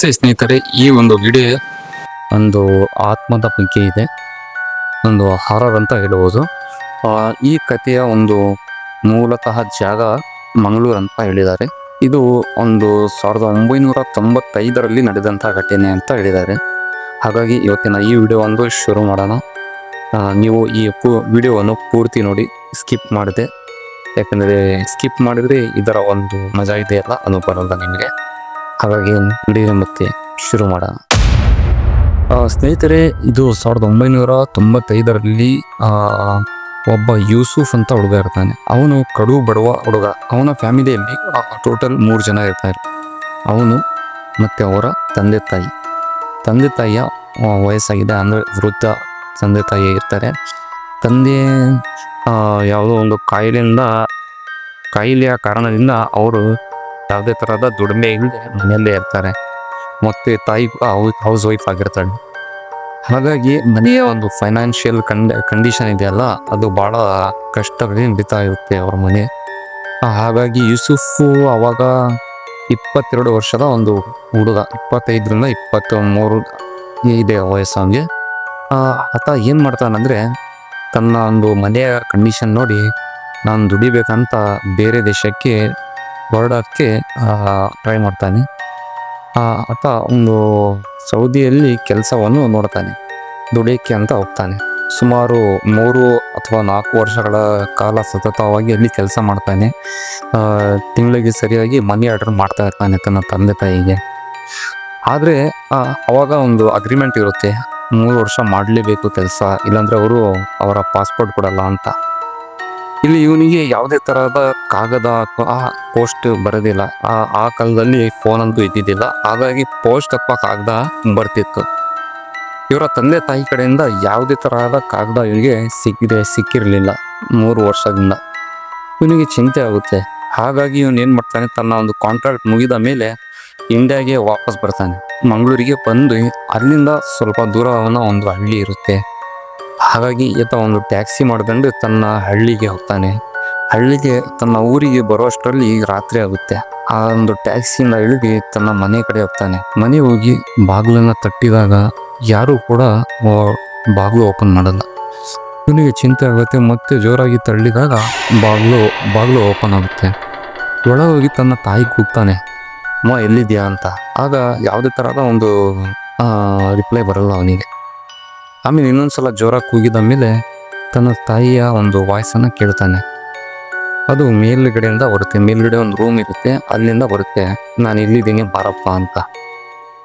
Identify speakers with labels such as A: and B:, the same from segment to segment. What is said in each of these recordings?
A: ನಮಸ್ತೆ ಸ್ನೇಹಿತರೆ, ಈ ಒಂದು ವಿಡಿಯೋ ಒಂದು ಆತ್ಮದ ಬಗ್ಗೆ ಇದೆ. ಒಂದು ಹಾರರ್ ಅಂತ ಹೇಳಬಹುದು ಈ ಕಥೆಯ ಒಂದು ಮೂಲತಃ ಜಾಗ ಮಂಗಳೂರು ಅಂತ ಹೇಳಿದ್ದಾರೆ. ಇದು ಒಂದು ಸಾವಿರದ ಒಂಬೈನೂರ ತೊಂಬತ್ತೈದರಲ್ಲಿ ನಡೆದಂಥ ಘಟನೆ ಅಂತ ಹೇಳಿದ್ದಾರೆ. ಹಾಗಾಗಿ ಇವತ್ತಿನ ಈ ವಿಡಿಯೋ ಒಂದು ಶುರು ಮಾಡೋಣ. ನೀವು ಈ ಪೂ, ವಿಡಿಯೋವನ್ನು ಪೂರ್ತಿ ನೋಡಿ, ಸ್ಕಿಪ್ ಮಾಡಿದೆ. ಯಾಕಂದರೆ, ಸ್ಕಿಪ್ ಮಾಡಿದರೆ ಇದರ ಒಂದು ಮಜಾ ಇದೆಯಲ್ಲ ಅನುಭವ ನಿಮಗೆ. ಹಾಗಾಗಿ ವಿಡಿಯೋ ಮತ್ತೆ ಶುರು ಮಾಡೋಣ ಸ್ನೇಹಿತರೆ, ಇದು ಸಾವಿರದ ಒಂಬೈನೂರ ತೊಂಬತ್ತೈದರಲ್ಲಿ ಒಬ್ಬ ಯೂಸುಫ್ ಅಂತ ಹುಡುಗ ಇರ್ತಾನೆ. ಅವನು ಕಡು ಬಡವ ಹುಡುಗ. ಅವನ ಫ್ಯಾಮಿಲಿಯಲ್ಲಿ ಟೋಟಲ್ ಮೂರು ಜನ ಇರ್ತಾರೆ. ಅವನು ಮತ್ತು ಅವರ ತಂದೆ ತಾಯಿ. ತಂದೆ ತಾಯಿಯ ವಯಸ್ಸಾಗಿದೆ. ಅಂದರೆ ವೃದ್ಧ ತಂದೆ ತಾಯಿ ಇರ್ತಾರೆ. ತಂದೆ ಯಾವುದೋ ಒಂದು ಕಾಯಿಲೆಯಿಂದ, ಕಾಯಿಲೆಯ ಕಾರಣದಿಂದ ಅವರು ಯಾವುದೇ ಥರದ ದುಡಿಮೆ ಇಲ್ಲದೆ ಮನೆಯಲ್ಲೇ ಇರ್ತಾರೆ. ಮತ್ತೆ ತಾಯಿ ಹೌಸ್ ವೈಫ್ ಆಗಿರ್ತಾಳೆ. ಹಾಗಾಗಿ ಮನೆಯ ಒಂದು ಫೈನಾನ್ಷಿಯಲ್ ಕಂಡ ಕಂಡೀಷನ್ ಇದೆಯಲ್ಲ ಅದು ಭಾಳ ಕಷ್ಟಗಳಿಗೆ ನಡೀತಾ ಇರುತ್ತೆ ಅವ್ರ ಮನೆ. ಹಾಗಾಗಿ ಯೂಸುಫು ಅವಾಗ ಇಪ್ಪತ್ತೆರಡು ವರ್ಷದ ಒಂದು ಹುಡುಗ ಇಪ್ಪತ್ತೈದರಿಂದ ಇಪ್ಪತ್ತ ಮೂರು ಇದೆ ವಯಸ್ಸು ಅವನಿಗೆ. ಆತ ಏನು ಮಾಡ್ತಾನಂದರೆ ತನ್ನ ಒಂದು ಮನೆಯ ಕಂಡೀಷನ್ ನೋಡಿ ನಾನು ದುಡಿಬೇಕಂತ ಬೇರೆ ದೇಶಕ್ಕೆ ಹೊರಡೋಕ್ಕೆ ಟ್ರೈ ಮಾಡ್ತಾನೆ. ಆತ ಒಂದು ಸೌದಿಯಲ್ಲಿ ಕೆಲಸವನ್ನು ನೋಡ್ತಾನೆ. ದುಡಿಯೋಕ್ಕೆ ಅಂತ ಹೋಗ್ತಾನೆ. ಸುಮಾರು ಮೂರು ಅಥವಾ ನಾಲ್ಕು ವರ್ಷಗಳ ಕಾಲ ಸತತವಾಗಿ ಅಲ್ಲಿ ಕೆಲಸ ಮಾಡ್ತಾನೆ. ತಿಂಗಳಿಗೆ ಸರಿಯಾಗಿ ಮನಿ ಆರ್ಡರ್ ಮಾಡ್ತಾ ಇರ್ತಾನೆ ತನ್ನ ತಂದೆ ತಾಯಿಗೆ. ಆದರೆ ಅವಾಗ ಒಂದು ಅಗ್ರಿಮೆಂಟ್ ಇರುತ್ತೆ. ಮೂರು ವರ್ಷ ಮಾಡಲೇಬೇಕು ಕೆಲಸ, ಇಲ್ಲಾಂದರೆ ಅವರು ಅವರ ಪಾಸ್ಪೋರ್ಟ್ ಕೊಡಲ್ಲ ಅಂತ. ಇಲ್ಲಿ ಇವನಿಗೆ ಯಾವುದೇ ತರಹದ ಕಾಗದ ಅಥವಾ ಪೋಸ್ಟ್ ಬರೋದಿಲ್ಲ. ಆ ಆ ಕಾಲದಲ್ಲಿ ಫೋನ್ ಅಂತೂ ಇದ್ದಿದ್ದಿಲ್ಲ. ಹಾಗಾಗಿ ಪೋಸ್ಟ್ ಅಥವಾ ಕಾಗದ ಬರ್ತಿತ್ತು. ಇವರ ತಂದೆ ತಾಯಿ ಕಡೆಯಿಂದ ಯಾವುದೇ ತರಹದ ಕಾಗದ ಇವನಿಗೆ ಸಿಕ್ಕಿದೆ, ಸಿಕ್ಕಿರಲಿಲ್ಲ. ಮೂರು ವರ್ಷದಿಂದ. ಇವನಿಗೆ ಚಿಂತೆ ಆಗುತ್ತೆ. ಹಾಗಾಗಿ ಇವನು ಏನು ಮಾಡ್ತಾನೆ, ತನ್ನ ಒಂದು ಕಾಂಟ್ರಾಕ್ಟ್ ಮುಗಿದ ಮೇಲೆ ಇಂಡಿಯಾಗೆ ವಾಪಸ್ ಬರ್ತಾನೆ. ಮಂಗಳೂರಿಗೆ ಬಂದು ಅಲ್ಲಿಂದ ಸ್ವಲ್ಪ ದೂರವನ್ನ ಒಂದು ಹಳ್ಳಿ ಇರುತ್ತೆ. ಹಾಗಾಗಿ ಈತ ಒಂದು ಟ್ಯಾಕ್ಸಿ ಮಾಡ್ಕೊಂಡು ತನ್ನ ಹಳ್ಳಿಗೆ ಹೋಗ್ತಾನೆ. ಹಳ್ಳಿಗೆ ತನ್ನ ಊರಿಗೆ ಬರೋಷ್ಟರಲ್ಲಿ ರಾತ್ರಿ ಆಗುತ್ತೆ. ಆ ಒಂದು ಟ್ಯಾಕ್ಸಿಯಿಂದ ಇಳಿದು ತನ್ನ ಮನೆ ಕಡೆ ಹೋಗ್ತಾನೆ. ಮನೆ ಹೋಗಿ ಬಾಗಿಲನ್ನು ತಟ್ಟಿದಾಗ ಯಾರು ಕೂಡ ಬಾಗಿಲು ಓಪನ್ ಮಾಡಲ್ಲ. ಇವನಿಗೆ ಚಿಂತೆ ಆಗುತ್ತೆ ಮತ್ತೆ ಜೋರಾಗಿ ತಳ್ಳಿದಾಗ ಬಾಗಿಲು ಬಾಗಿಲು ಓಪನ್ ಆಗುತ್ತೆ. ಒಳಗೆ ಹೋಗಿ ತನ್ನ ತಾಯಿ ಕೂಗ್ತಾನೆ. ಅಮ್ಮ ಎಲ್ಲಿದ್ಯಾ ಅಂತ. ಆಗ ಯಾವುದೇ ಥರದ ಒಂದು ರಿಪ್ಲೈ ಬರಲ್ಲ ಅವನಿಗೆ. ಆಮೇಲೆ ಇನ್ನೊಂದ್ಸಲ ಜೋರಾಗಿ ಕೂಗಿದ ಮೇಲೆ ತನ್ನ ತಾಯಿಯ ಒಂದು ವಾಯ್ಸನ್ನು ಕೇಳ್ತಾನೆ. ಅದು ಮೇಲುಗಡೆಯಿಂದ ಬರುತ್ತೆ. ಮೇಲ್ಗಡೆ ಒಂದು ರೂಮ್ ಇರುತ್ತೆ. ಅಲ್ಲಿಂದ ಬರುತ್ತೆ. ನಾನು ಇಲ್ಲಿದ್ದೀನಿ, ಬಾರಪ್ಪ ಅಂತ.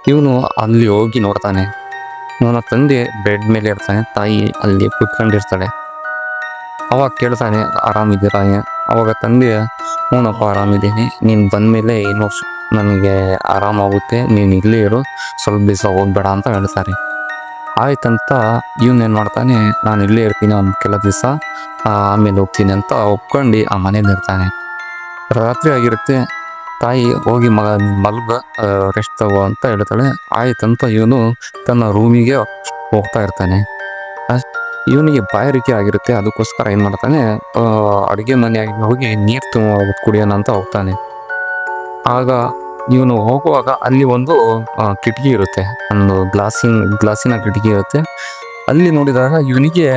A: ಇವನು ಅಲ್ಲಿ ಹೋಗಿ ನೋಡ್ತಾನೆ. ನನ್ನ ತಂದೆ ಬೆಡ್ ಮೇಲೆ ಇರ್ತಾನೆ. ತಾಯಿ ಅಲ್ಲಿ ಕುತ್ಕೊಂಡಿರ್ತಾಳೆ. ಅವಾಗ ಕೇಳ್ತಾನೆ, ಆರಾಮಿದ್ದೀರಾ? ಅವಾಗ ತಂದೆ ಹ್ಞೂನಪ್ಪ ಆರಾಮಿದ್ದೀನಿ. ನೀನು ಬಂದಮೇಲೆ ಏನು ನನಗೆ ಆರಾಮಾಗುತ್ತೆ. ನೀನು ಇಲ್ಲೇ ಇರು. ಸ್ವಲ್ಪ ದಿವಸ ಹೋಗ್ಬೇಡ ಅಂತ ಹೇಳ್ತಾರೆ. ಆಯ್ತಂತ ಇವನೇನು ಮಾಡ್ತಾನೆ, ನಾನು ಇಲ್ಲೇ ಇರ್ತೀನಿ ಒಂದು ಕೆಲ ದಿವಸ ಆಮೇಲೆ ಹೋಗ್ತೀನಿ ಅಂತ ಒಪ್ಕೊಂಡು ಆ ಮನೇಲಿ ಇರ್ತಾನೆ. ರಾತ್ರಿ ಆಗಿರುತ್ತೆ, ತಾಯಿ ಹೋಗಿ ಮಗ ಮಲ್ಗ ರೆಸ್ಟ್ ತಗೋ ಅಂತ ಹೇಳ್ತಾಳೆ. ಆಯ್ತಂತ ಇವನು ತನ್ನ ರೂಮಿಗೆ ಹೋಗ್ತಾ ಇರ್ತಾನೆ. ಇವನಿಗೆ ಬಾಯಾರಿಕೆ ಆಗಿರುತ್ತೆ, ಅದಕ್ಕೋಸ್ಕರ ಏನು ಮಾಡ್ತಾನೆ ಅಡುಗೆ ಮನೆಯಾಗಿ ಹೋಗಿ ನೀರು ತುಂಬ ಕುಡಿಯೋಣ ಅಂತ ಹೋಗ್ತಾನೆ. ಆಗ ಇವನು ಹೋಗುವಾಗ ಅಲ್ಲಿ ಒಂದು ಕಿಟಕಿ ಇರುತ್ತೆ. ಒಂದು ಗ್ಲಾಸಿನ ಗ್ಲಾಸಿನ ಕಿಟಕಿ ಇರುತ್ತೆ. ಅಲ್ಲಿ ನೋಡಿದಾಗ ಇವನಿಗೆ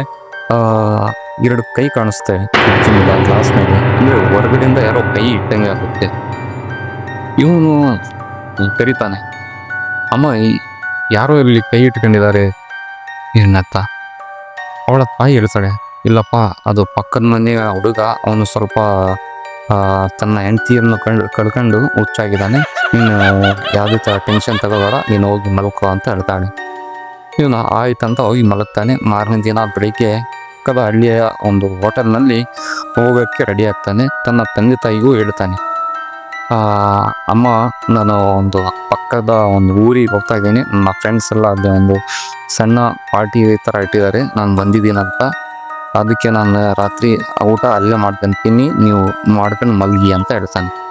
A: ಎರಡು ಕೈ ಕಾಣಿಸ್ತೆ. ಕಿಟಕಿನಿಂದ ಗ್ಲಾಸ್ನಾಗ ಅಂದರೆ ಹೊರಗಡೆಯಿಂದ ಯಾರೋ ಕೈ ಇಟ್ಟಂಗೆ ಆಗುತ್ತೆ. ಇವನು ಕರಿತಾನೆ. ಅಮ್ಮ ಯಾರೋ ಇಲ್ಲಿ ಕೈ ಇಟ್ಕೊಂಡಿದ್ದಾರೆ? ಏನತ್ತ? ಅವಳ ತಾಯಿ ಹೇಳ್ತಾಳೆ, ಇಲ್ಲಪ್ಪ, ಅದು ಪಕ್ಕದ ಮನೆಯ ಹುಡುಗ, ಅವನು ಸ್ವಲ್ಪ ತನ್ನ ಹೆಂಡತಿಯನ್ನು ಕಂಡು, ಕಳ್ಕೊಂಡು ಹುಚ್ಚಾಗಿದ್ದಾನೆ. ನೀನು ಯಾವುದೇ ಥರ ಟೆನ್ಷನ್ ತಗೋಬೇಡ, ನೀನು ಹೋಗಿ ಮಲ್ಕೋ ಅಂತ ಹೇಳ್ತಾಳೆ. ಇವನು ಆಯ್ತಂತ ಹೋಗಿ ಮಲಗ್ತಾನೆ. ಮಾರನೇ ದಿನ ಬೆಳಿಗ್ಗೆ ಪಕ್ಕದ ಹಳ್ಳಿಯ ಒಂದು ಹೋಟೆಲ್ನಲ್ಲಿ ಹೋಗೋಕ್ಕೆ ರೆಡಿ ಆಗ್ತಾನೆ. ತನ್ನ ತಂದೆ ತಾಯಿಗೂ ಹೇಳ್ತಾನೆ. ಅಮ್ಮ, ನಾನು ಒಂದು ಪಕ್ಕದ ಒಂದು ಊರಿಗೆ ಹೋಗ್ತಾ ಇದ್ದೀನಿ. ನನ್ನ ಫ್ರೆಂಡ್ಸ್ ಎಲ್ಲ ಒಂದು ಸಣ್ಣ ಪಾರ್ಟಿ ಥರ ಇಟ್ಟಿದ್ದಾರೆ. ನಾನು ಬಂದಿದ್ದೀನಂತ. ಅದಕ್ಕೆ ನಾನು ರಾತ್ರಿ ಊಟ ಅಲ್ಲೇ ಮಾಡ್ಕೊಂತೀನಿ ನೀವು ಮಾಡ್ಕೊಂಡು ಮಲಗಿ ಅಂತ ಹೇಳ್ತಾನೆ.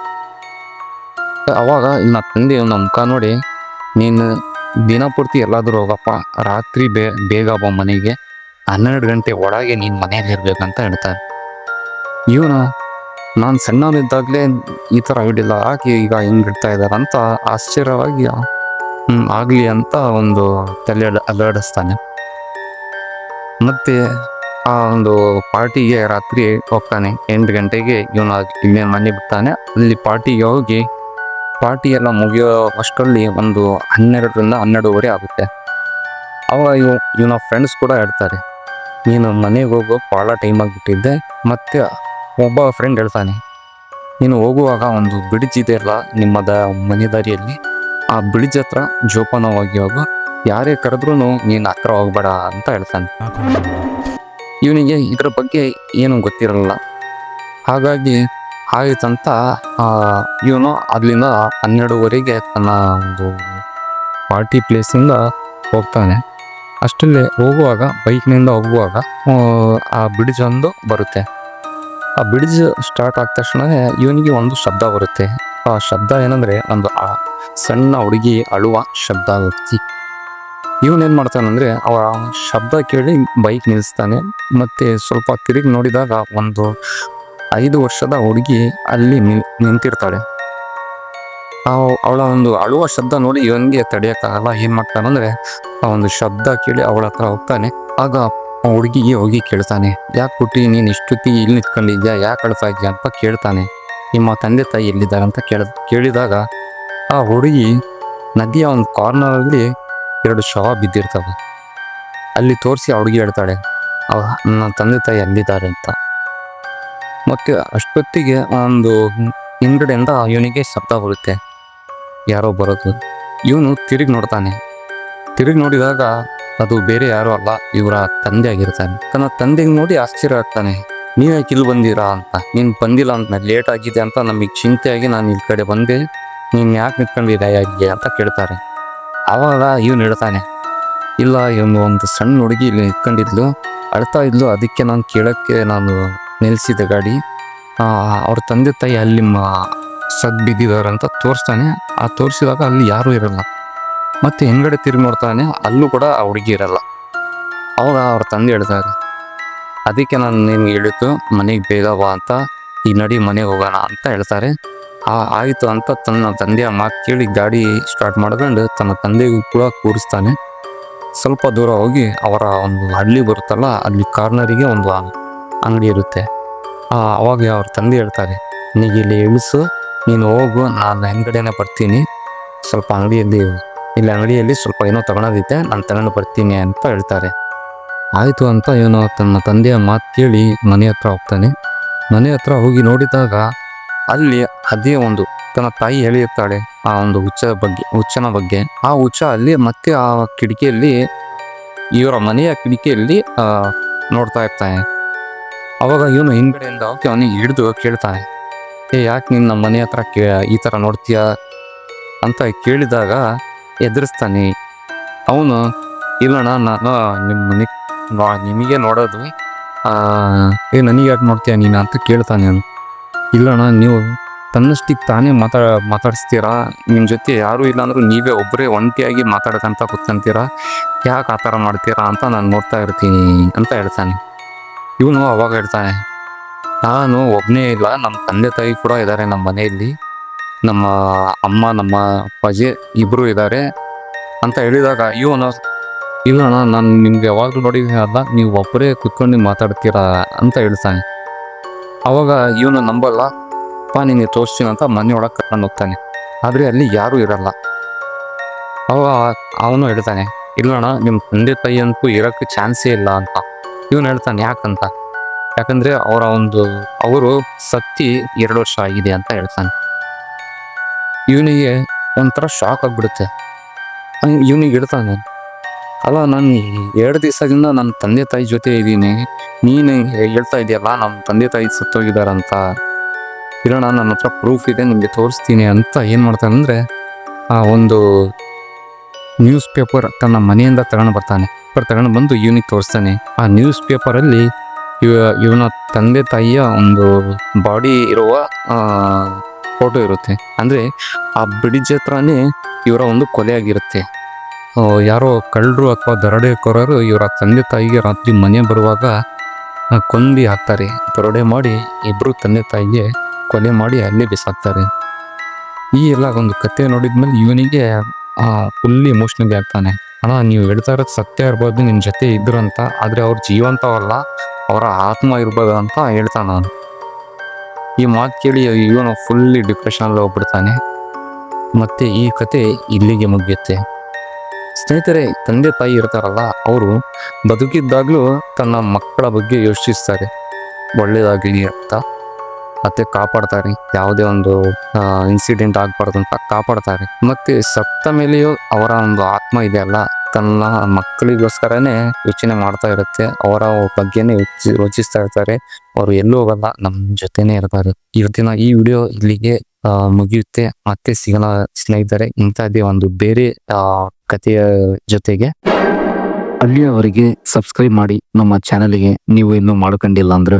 A: ಅವಾಗ ನಾ ತಂದೆ ನಮ್ಮ ಮುಖ ನೋಡಿ, ನೀನು ದಿನಪೂರ್ತಿ ಎಲ್ಲಾದರೂ ಹೋಗಪ್ಪ, ರಾತ್ರಿ ಬೇ, ಬೇಗ ಬಾ ಮನೆಗೆ. ಹನ್ನೆರಡು ಗಂಟೆ ಒಳಗೆ ನೀನು ಮನೆಯಲ್ಲಿ ಇರಬೇಕಂತ ಹೇಳ್ತಾರೆ ಇವನು, ನಾನು ಸಣ್ಣವನಿದ್ದಾಗಲೇ ಈ ಥರ ಹಿಡಿಲ್ಲ ಆಕೆ ಈಗ ಹಿಂಗೆ ಇಡ್ತಾ ಇದ್ದಾರಂತ ಆಶ್ಚರ್ಯವಾಗಿ ಆಗಲಿ ಅಂತ ಒಂದು ತಲೆ ಅಲ್ಲ- ಅಲ್ಲಾಡಿಸ್ತಾನೆ. ಮತ್ತೆ ಆ ಒಂದು ಪಾರ್ಟಿಗೆ ರಾತ್ರಿ ಹೋಗ್ತಾನೆ. ಎಂಟು ಗಂಟೆಗೆ ಇವನು ಇಲ್ಲಿ ಮನೆ ಬಿಡ್ತಾನೆ. ಅಲ್ಲಿ ಪಾರ್ಟಿಗೆ ಹೋಗಿ ಪಾರ್ಟಿ ಎಲ್ಲ ಮುಗಿಯೋ ಅಷ್ಟರಲ್ಲಿ ಒಂದು ಹನ್ನೆರಡರಿಂದ ಹನ್ನೆರಡುವರೆ ಆಗುತ್ತೆ. ಅವಾಗ ಇವ್ ಇವನ ಫ್ರೆಂಡ್ಸ್ ಕೂಡ ಹೇಳ್ತಾರೆ, ನೀನು ಮನೆಗೆ ಹೋಗೋ, ಭಾಳ ಟೈಮ್ ಆಗಿಬಿಟ್ಟಿದ್ದೆ. ಮತ್ತು ಒಬ್ಬ ಫ್ರೆಂಡ್ ಹೇಳ್ತಾನೆ, ನೀನು ಹೋಗುವಾಗ ಒಂದು ಬ್ರಿಡ್ಜ್ ಇದೆ ಅಲ್ಲ ನಿಮ್ಮ ದ ಮನೆ ದಾರಿಯಲ್ಲಿ? ಆ ಬ್ರಿಡ್ಜ್ ಹತ್ರ ಜೋಪಾನವಾಗಿ ಹೋಗು. ಯಾರೇ ಕರೆದ್ರೂ ನೀನು ಹತ್ರ ಹೋಗ್ಬೇಡ ಅಂತ ಹೇಳ್ತಾನೆ. ಇವನಿಗೆ ಇದರ ಬಗ್ಗೆ ಏನು ಗೊತ್ತಿರಲ್ಲ ಹಾಗಾಗಿ ಆಯ್ತಂತ ಇವನು ಅಲ್ಲಿಂದ ಹನ್ನೆರಡುವರೆಗೆ ತನ್ನ ಒಂದು ಪಾರ್ಟಿ ಪ್ಲೇಸಿಂದ ಹೋಗ್ತಾನೆ. ಅಷ್ಟಲ್ಲಿ ಹೋಗುವಾಗ ಬೈಕ್ನಿಂದ ಹೋಗುವಾಗ ಆ, ಬ್ರಿಡ್ಜ್ ಒಂದು ಬರುತ್ತೆ. ಆ ಬ್ರಿಡ್ಜ್ ಸ್ಟಾರ್ಟ್ ಆದ ತಕ್ಷಣವೇ ಇವನಿಗೆ ಒಂದು ಶಬ್ದ ಬರುತ್ತೆ. ಆ ಶಬ್ದ ಏನಂದರೆ ಒಂದು ಸಣ್ಣ ಹುಡುಗಿ ಅಳುವ ಶಬ್ದ ಆಗುತ್ತೆ ಇವನೇನ್ ಮಾಡ್ತಾನಂದ್ರೆ ಅವ ಶಬ್ದ ಕೇಳಿ ಬೈಕ್ ನಿಲ್ಲಿಸ್ತಾನೆ ಮತ್ತೆ ಸ್ವಲ್ಪ ತಿರುಗಿ ನೋಡಿದಾಗ ಒಂದು ಐದು ವರ್ಷದ ಹುಡುಗಿ ಅಲ್ಲಿ ನಿಂತಿರ್ತಾಳೆ. ಅವಳ ಒಂದು ಅಳುವ ಶಬ್ದ ನೋಡಿ ಇವನ್ಗೆ ತಡೆಯಕ್ಕಾಗಲ್ಲ. ಏನ್ ಮಾಡ್ತಾನಂದ್ರೆ ಆ ಒಂದು ಶಬ್ದ ಕೇಳಿ ಅವಳ ಹತ್ರ ಹೋಗ್ತಾನೆ. ಆಗ ಆ ಹುಡುಗಿಗೆ ಹೋಗಿ ಕೇಳ್ತಾನೆ. ಯಾಕೆ ಹುಟ್ಟಿ ನೀನು ಇಷ್ಟೊತ್ತಿ ಇಲ್ಲಿ ನಿಂತ್ಕೊಂಡಿದ್ಯಾ? ಯಾಕೆ ಅಳ್ತಾ ಇದ್ಯಾ? ಅಂತ ಕೇಳ್ತಾನೆ. ನಿಮ್ಮ ತಂದೆ ತಾಯಿ ಎಲ್ಲಿದ್ದಾರೆ? ಅಂತ ಕೇಳ, ಕೇಳಿದಾಗ ಆ ಹುಡುಗಿ ನದಿಯ ಒಂದು ಕಾರ್ನರಲ್ಲಿ ಎರಡು ಶವ ಬಿದ್ದಿರ್ತವೆ. ಅಲ್ಲಿ ತೋರಿಸಿ ಹುಡುಗಿ ಹೇಳ್ತಾಳೆ, ಅವ ನನ್ನ ತಂದೆ ತಾಯಿ ಅಲ್ಲಿದ್ದಾರೆ ಅಂತ. ಮತ್ತೆ ಅಷ್ಟೊತ್ತಿಗೆ ಒಂದು ಹಿಂದ್ಗಡೆಯಿಂದ ಇವನಿಗೆ ಶಬ್ದ ಬರುತ್ತೆ. ಯಾರೋ ಬರೋದು. ಇವನು ತಿರುಗಿ ನೋಡ್ತಾನೆ. ತಿರುಗಿ ನೋಡಿದಾಗ ಅದು ಬೇರೆ ಯಾರೂ ಅಲ್ಲ, ಇವರ ತಂದೆ ಆಗಿರ್ತಾನೆ. ತನ್ನ ತಂದೆಗೆ ನೋಡಿ ಆಶ್ಚರ್ಯ ಆಗ್ತಾನೆ. ನೀವ್ಯಾಕೆ ಇಲ್ಲಿ ಬಂದಿರಾ ಅಂತ. ನೀನು ಬಂದಿಲ್ಲ ಅಂತ ಲೇಟ್ ಆಗಿದೆ ಅಂತ ನಮಗೆ ಚಿಂತೆಯಾಗಿ ನಾನು ಇಲ್ಲಿ ಕಡೆ ಬಂದೆ. ನೀನು ಯಾಕೆ ನಿಂತ್ಕೊಂಡಿದ್ದೆ ಅಂತ ಕೇಳ್ತಾರೆ. ಆವಾಗ ಇವನು ಹೇಳ್ತಾನೆ, ಇಲ್ಲ, ಇವನು ಒಂದು ಸಣ್ಣ ಹುಡುಗಿ ಇಲ್ಲಿ ನಿಂತ್ಕೊಂಡಿದ್ಲು ಅಳ್ತಾ ಇದ್ಲು, ಅದಕ್ಕೆ ನಾನು ಕೇಳೋಕ್ಕೆ ನಾನು ನಿಲ್ಲಿಸಿದ ಗಾಡಿ. ಅವ್ರ ತಂದೆ ತಾಯಿ ಅಲ್ಲಿ ಸದ್ ಬಿದ್ದಿದ್ದಾರೆ ಅಂತ ತೋರಿಸ್ತಾನೆ. ಆ ತೋರಿಸಿದಾಗ ಅಲ್ಲಿ ಯಾರೂ ಇರಲ್ಲ. ಮತ್ತು ಹಿಂದ್ಗಡೆ ತಿರುಗಿ ನೋಡ್ತಾನೆ, ಅಲ್ಲೂ ಕೂಡ ಆ ಹುಡುಗಿ ಇರಲ್ಲ. ಅವಾಗ ಅವ್ರ ತಂದೆ ಹೇಳ್ತಾರೆ, ಅದಕ್ಕೆ ನಾನು ನಿಮ್ಗೆ ಹೇಳಿದ್ದು ಮನೆಗೆ ಬೇಗ ಬಾ ಅಂತ, ಈ ನಡಿ ಮನೆಗೆ ಹೋಗೋಣ ಅಂತ ಹೇಳ್ತಾರೆ. ಆ ಆಯಿತು ಅಂತ ತನ್ನ ತಂದೆಯ ಮಾತು ಕೇಳಿ ಗಾಡಿ ಸ್ಟಾರ್ಟ್ ಮಾಡ್ಕೊಂಡು ತನ್ನ ತಂದೆಗೂ ಕೂಡ ಕೂರಿಸ್ತಾನೆ. ಸ್ವಲ್ಪ ದೂರ ಹೋಗಿ ಅವರ ಒಂದು ಹಳ್ಳಿ ಬರುತ್ತಲ್ಲ, ಅಲ್ಲಿ ಕಾರ್ನರಿಗೆ ಒಂದು ಅಂಗಡಿ ಇರುತ್ತೆ. ಅವಾಗ ಅವ್ರ ತಂದೆ ಹೇಳ್ತಾರೆ ನೀಗ ಇಲ್ಲಿ ಇಳಿಸು, ನೀನು ಹೋಗು, ನಾನು ಹೆಂಗಡೆನೇ ಬರ್ತೀನಿ. ಸ್ವಲ್ಪ ಅಂಗಡಿಯಲ್ಲಿ, ಇಲ್ಲಿ ಅಂಗಡಿಯಲ್ಲಿ ಸ್ವಲ್ಪ ಏನೋ ತಗೊಳೋದಿದೆ, ನಾನು ತಗೊಂಡು ಬರ್ತೀನಿ ಅಂತ ಹೇಳ್ತಾರೆ. ಆಯಿತು ಅಂತ ಏನೋ ತನ್ನ ತಂದೆಯ ಮಾತು ಕೇಳಿ ಮನೆ ಹತ್ರ ಹೋಗ್ತಾನೆ. ಮನೆ ಹತ್ರ ಹೋಗಿ ನೋಡಿದಾಗ ಅಲ್ಲಿ ಅದೇ ಒಂದು ತನ್ನ ತಾಯಿ ಎಳೆಯುತ್ತಾಳೆ ಆ ಒಂದು ಹುಚ್ಚ ಬಗ್ಗೆ, ಹುಚ್ಚನ ಬಗ್ಗೆ. ಆ ಹುಚ್ಚ ಅಲ್ಲಿ ಮತ್ತೆ ಆ ಕಿಟಕಿಯಲ್ಲಿ, ಇವರ ಮನೆಯ ಕಿಟಕಿಯಲ್ಲಿ ನೋಡ್ತಾ ಇರ್ತಾನೆ. ಅವಾಗ ಇವನು ಹಿಂದ್ಗಡೆಯಿಂದ ಹೋಗಿ ಅವನಿಗೆ ಹಿಡಿದು ಕೇಳ್ತಾನೆ. ಏ, ಯಾಕೆ ನಿನ್ನ ಮನೆ ಹತ್ರ ಕೇ, ಈ ಥರ ನೋಡ್ತೀಯ? ಅಂತ ಕೇಳಿದಾಗ ಎದುರಿಸ್ತಾನೆ. ಅವನು ಇಲ್ಲಣ್ಣ ನಾನು ನಿಮ್ಮ ಮನೆ ನಿಮಗೆ ನೋಡೋದು ಏ ನನಗೆ ಯಾಕೆ ನೋಡ್ತೀಯ ನೀನು? ಅಂತ ಕೇಳ್ತಾನೆ ಅವನು. ಇಲ್ಲಣ್ಣ ನೀವು ತನ್ನಷ್ಟಿಗೆ ತಾನೇ ಮಾತಾ ಮಾತಾಡಿಸ್ತೀರಾ? ನಿಮ್ಮ ಜೊತೆ ಯಾರೂ ಇಲ್ಲ ಅಂದರೂ ನೀವೇ ಒಬ್ಬರೇ ಒಂಟಿಯಾಗಿ ಮಾತಾಡ್ಕಂತ ಕೂತ್ಕೊಂತೀರಾ? ಯಾಕೆ ಆ ಥರ ಮಾಡ್ತೀರಾ ಅಂತ ನಾನು ನೋಡ್ತಾ ಇರ್ತೀನಿ ಅಂತ ಹೇಳ್ತಾನೆ. ಇವನು ಅವಾಗ ಹೇಳ್ತಾನೆ, ನಾನು ಒಬ್ಬನೇ ಇಲ್ಲ ನಮ್ಮ ತಂದೆ ತಾಯಿ ಕೂಡ ಇದ್ದಾರೆ ನಮ್ಮ ಮನೆಯಲ್ಲಿ. ನಮ್ಮ ಅಮ್ಮ, ನಮ್ಮ ಅಪ್ಪಾಜಿ ಇಬ್ಬರು ಇದ್ದಾರೆ ಅಂತ ಹೇಳಿದಾಗ ಇವನು ಇಲ್ಲಣ್ಣ ನಾನು ನಿಮ್ಗೆ ಯಾವಾಗಲೂ ನೋಡಿ ಅಲ್ಲ, ನೀವು ಒಬ್ಬರೇ ಕುತ್ಕೊಂಡು ಮಾತಾಡ್ತೀರಾ? ಅಂತ ಹೇಳ್ತಾನೆ. ಅವಾಗ ಇವನು ನಂಬಲ್ಲ ಅಪ್ಪ ನಿನಗೆ ತೋರಿಸ್ತೀನಿ ಅಂತ ಮನೆ ಒಳಗೆ ಕರ್ಕೊಂಡು ಹೋಗ್ತಾನೆ. ಆದರೆ ಅಲ್ಲಿ ಯಾರೂ ಇರಲ್ಲ. ಅವ ಅವನು ಹೇಳ್ತಾನೆ ಇಲ್ಲಣ್ಣ ನಿಮ್ಮ ತಂದೆ ತಾಯಿ ಅಂತೂ ಇರೋಕ್ಕೆ ಚಾನ್ಸೇ ಇಲ್ಲ ಅಂತ. ಇವನು ಹೇಳ್ತಾನೆ, ಯಾಕಂತ? ಯಾಕಂದರೆ ಅವರ ಒಂದು, ಅವರು ಸತ್ತಿ ಎರಡು ವರ್ಷ ಆಗಿದೆ ಅಂತ ಹೇಳ್ತಾನೆ. ಇವನಿಗೆ ಒಂಥರ ಶಾಕ್ ಆಗಿಬಿಡುತ್ತೆ. ಇವನಿಗೆ ಇಡ್ತಾನೆ ಅಲ್ಲ, ನಾನು ಎರಡು ದಿವಸದಿಂದ ನನ್ನ ತಂದೆ ತಾಯಿ ಜೊತೆ ಇದ್ದೀನಿ. ನೀನು ಹೇಳ್ತಾ ಇದೆಯಲ್ಲ, ನಮ್ಮ ತಂದೆ ತಾಯಿ ಸತ್ತೋಗಿದಾರಂತ ಇರೋಣ, ನನ್ನ ಹತ್ರ ಪ್ರೂಫ್ ಇದೆ, ನಿಮಗೆ ತೋರಿಸ್ತೀನಿ ಅಂತ ಏನು ಮಾಡ್ತಾನೆ ಅಂದರೆ, ಆ ಒಂದು ನ್ಯೂಸ್ ಪೇಪರ್ ತನ್ನ ಮನೆಯಿಂದ ತಗೊಂಡು ಬರ್ತಾನೆ. ಪೇಪರ್ ತಗೊಂಡು ಬಂದು ಇವನಿಗೆ ತೋರಿಸ್ತಾನೆ. ಆ ನ್ಯೂಸ್ ಪೇಪರಲ್ಲಿ ಇವ, ಇವನ ತಂದೆ ತಾಯಿಯ ಒಂದು ಬಾಡಿ ಇರುವ ಫೋಟೋ ಇರುತ್ತೆ. ಅಂದರೆ ಆ ಬ್ರಿಡ್ಜ್ ಹತ್ರನೇ ಇವರ ಒಂದು ಕೊಲೆ ಆಗಿರುತ್ತೆ. ಯಾರೋ ಕಳ್ಳರು ಅಥವಾ ದರೋಡೆಕೋರರು ಇವರ ತಂದೆ ತಾಯಿಗೆ ರಾತ್ರಿ ಮನೆ ಬರುವಾಗ ಕೊಂದಿ ಹಾಕ್ತಾರೆ. ದರೋಡೆ ಮಾಡಿ ಇಬ್ಬರು ತಂದೆ ತಾಯಿಗೆ ಕೊಲೆ ಮಾಡಿ ಅಲ್ಲೇ ಬಿಸಾಕ್ತಾರೆ. ಈ ಎಲ್ಲ ಒಂದು ಕತೆ ನೋಡಿದ್ಮೇಲೆ ಇವನಿಗೆ ಫುಲ್ಲಿ ಇಮೋಷ್ನಲಿ ಆಗ್ತಾನೆ. ಅಣ್ಣ, ನೀವು ಹೇಳ್ತಾ ಇರೋದು ಸತ್ಯ ಇರ್ಬೋದು ನಿಮ್ಮ ಜೊತೆ ಇದ್ರು ಅಂತ, ಆದರೆ ಅವ್ರ ಜೀವಂತವಲ್ಲ, ಅವರ ಆತ್ಮ ಇರ್ಬೋದು ಅಂತ ಹೇಳ್ತಾನೆ ಈ ಮಾತು ಕೇಳಿ ಇವನು ಫುಲ್ಲಿ ಡಿಪ್ರೆಷನಲ್ಲಿ ಹೋಗ್ಬಿಡ್ತಾನೆ. ಮತ್ತು ಈ ಕತೆ ಇಲ್ಲಿಗೆ ಮುಗಿಯುತ್ತೆ. ಸ್ನೇಹಿತರೆ, ತಂದೆ ತಾಯಿ ಇರ್ತಾರಲ್ಲ, ಅವರು ಬದುಕಿದ್ದಾಗಲೂ ತನ್ನ ಮಕ್ಕಳ ಬಗ್ಗೆ ಯೋಚಿಸ್ತಾರೆ. ಒಳ್ಳೆಯದಾಗಲಿ ಅಂತ. ಮತ್ತೆ ಕಾಪಾಡ್ತಾರೆ. ಯಾವುದೇ ಒಂದು ಇನ್ಸಿಡೆಂಟ್ ಆಗ್ಬಾರ್ದು ಅಂತ ಕಾಪಾಡ್ತಾರೆ. ಮತ್ತೆ ಸತ್ತ ಮೇಲೆಯೂ ಅವರ ಒಂದು ಆತ್ಮ ಇದೆಯಲ್ಲ ತನ್ನ ಮಕ್ಕಳಿಗೋಸ್ಕರನೇ ಯೋಚನೆ ಮಾಡ್ತಾ ಇರುತ್ತೆ. ಅವರ ಬಗ್ಗೆನೇ ಯೋಚಿ, ಯೋಚಿಸ್ತಾ ಇರ್ತಾರೆ. ಅವರು ಎಲ್ಲೂ ಹೋಗಲ್ಲ ನಮ್ಮ ಜೊತೆನೇ ಇರ್ತಾರೆ. ಇವತ್ತಿನ ಈ ವಿಡಿಯೋ ಇಲ್ಲಿಗೆ ಮುಗಿಯುತ್ತೆ. ಮತ್ತೆ ಸಿಗೋಣ ಸ್ನೇಹಿತರೆ, ಇಂಥದ್ದೇ ಒಂದು ಬೇರೆ ಕಥೆಯ ಜೊತೆಗೆ. ಅಲ್ಲಿಯವರೆಗೆ ಸಬ್ಸ್ಕ್ರೈಬ್ ಮಾಡಿ ನಮ್ಮ ಚಾನಲ್ಗೆ ನೀವು ಇನ್ನೂ ಮಾಡ್ಕೊಂಡಿಲ್ಲ ಅಂದ್ರೆ.